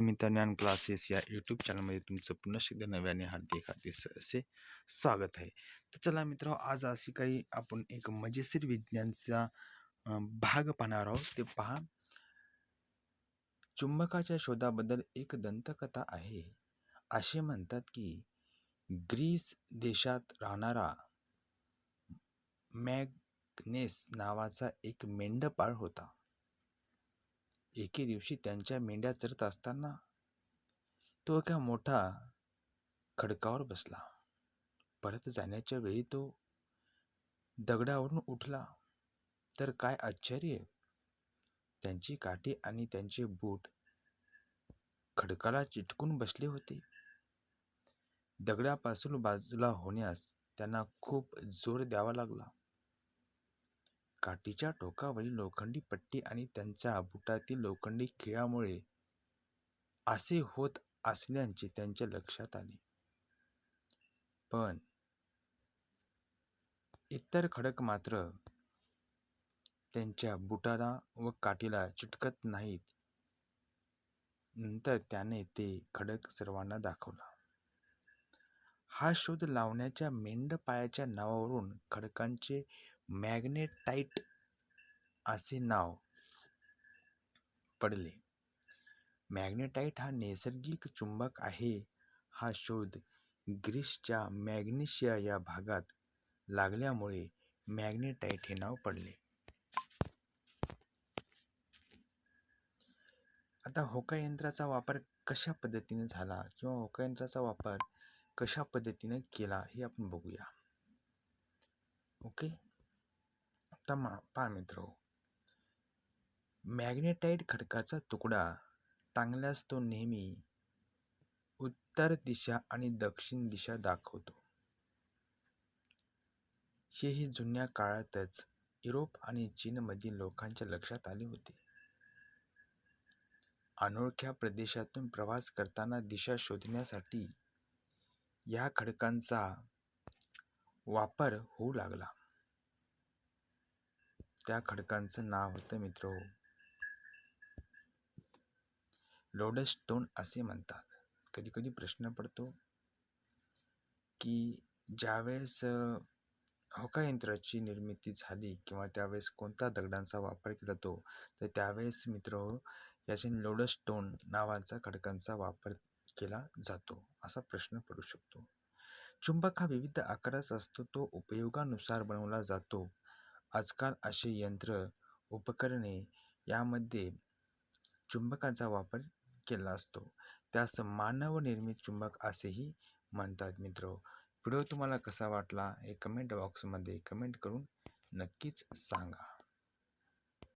मित्र ज्ञान क्लासेस या यूट्यूब चॅनलमध्ये तुमचं पुन्हा एकदा नव्याने हार्दिक हार्दिक असे स्वागत आहे. तर चला मित्र आज अशी काही आपण एक मजेशीर विज्ञानचा भाग पाहणार आहोत. ते पहा. चुंबकाच्या शोधाबद्दल एक दंतकथा आहे. असे म्हणतात की ग्रीस देशात राहणारा मॅगनेस नावाचा एक मेंढपाळ होता. एके दिवशी त्यांच्या मेंढ्या चरत असताना तो एका मोठा खडकावर बसला. परत जाण्याच्या वेळी तो दगडावरून उठला. तर काय आश्चर्य! त्यांची काठी आणि त्यांचे बूट खडकाला चिटकून बसले होते. दगडापासून बाजूला होण्यास त्यांना खूप जोर द्यावा लागला. काठीच्या टोकावरील लोखंडी पट्टी आणि त्यांच्या बुटातील लोखंडी खिळ्यामुळे असे होत असल्याचे त्यांच्या लक्षात आले. पण इतर खडक मात्र त्यांच्या बुटाला व काठीला चिटकत नाहीत. नंतर त्याने ते खडक सर्वांना दाखवला. हा शोध लावण्याच्या मेंढपाळ्याच्या नावावरून खडकांचे मॅग्नेटाइट असे नाव पडले. मॅग्नेटाइट हा नैसर्गिक चुंबक आहे. हा शोध ग्रीसच्या मॅग्नेशिया या भागात लागल्यामुळे मॅग्नेटाइट हे नाव पडले. आता होका यंत्राचा वापर कशा पद्धतीने झाला किंवा होका यंत्राचा वापर कशा पद्धतीने केला हे आपण बघूया. ओके? आता मा पहा मित्र. मॅग्नेटाइट खडकाचा तुकडा टांगल्यास तो नेहमी उत्तर दिशा आणि दक्षिण दिशा दाखवतो. हेही जुन्या काळातच युरोप आणि चीनमधील लोकांच्या लक्षात आले होते. अनोळख्या प्रदेशातून प्रवास करताना दिशा शोधण्यासाठी या खडकांचा वापर होऊ लागला. त्या खडकांचं नाव होतं मित्र हो. लोडस्टोन असे म्हणतात. कधी कधी प्रश्न पडतो की ज्यावेळेस होका यंत्राची निर्मिती झाली किंवा त्यावेळेस कोणत्या दगडांचा वापर केला तो तर त्यावेळेस मित्र हो, याचे लोडस्टोन नावाचा खडकांचा वापर केला जातो असा प्रश्न पडू शकतो. चुंबक हा विविध आकाराचा असतो. तो उपयोगानुसार बनवला जातो. आजकाल असे यंत्र उपकरणे यामध्ये चुंबकाचा वापर केला असतो. त्यास मानवनिर्मित चुंबक असेही म्हणतात मित्र. व्हिडिओ तुम्हाला कसा वाटला हे कमेंट बॉक्समध्ये कमेंट करून नक्कीच सांगा.